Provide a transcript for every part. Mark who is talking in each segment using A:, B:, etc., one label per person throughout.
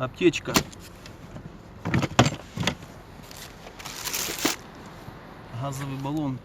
A: аптечка. Газовый баллон.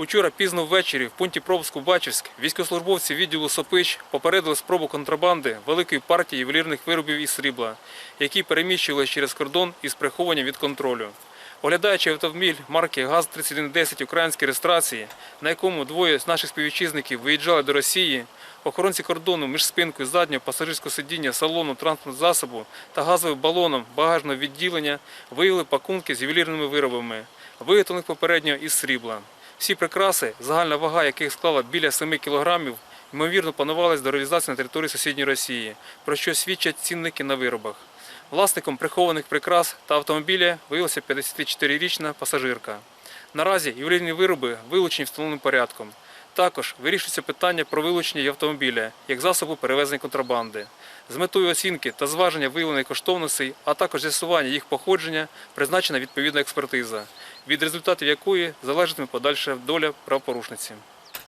B: Учора пізно ввечері в пункті пропуску Бачівськ військовослужбовці відділу Сопич попередили спробу контрабанди великої партії ювелірних виробів із срібла, які переміщувалися через кордон із прихованням від контролю. Оглядаючи автомобіль марки ГАЗ-3110 української реєстрації, на якому двоє з наших співвітчизників виїжджали до Росії, охоронці кордону між спинкою заднього пасажирського сидіння салону транспортного засобу та газовим балоном багажного відділення виявили пакунки з ювелірними виробами, виготовлених попередньо із срібла. Всі прикраси, загальна вага яких склала біля 7 кілограмів, ймовірно планувалися до реалізації на території сусідньої Росії, про що свідчать цінники на виробах. Власником прихованих прикрас та автомобіля виявилася 54-річна пасажирка. Наразі ювелірні вироби вилучені встановленим порядком. Також вирішується питання про вилучення автомобіля як засобу перевезення контрабанди. З метою оцінки та зваження виявлених коштовностей, а також з'ясування їх походження, призначена відповідна експертиза, від результатів якої залежатиме подальша доля правопорушниці.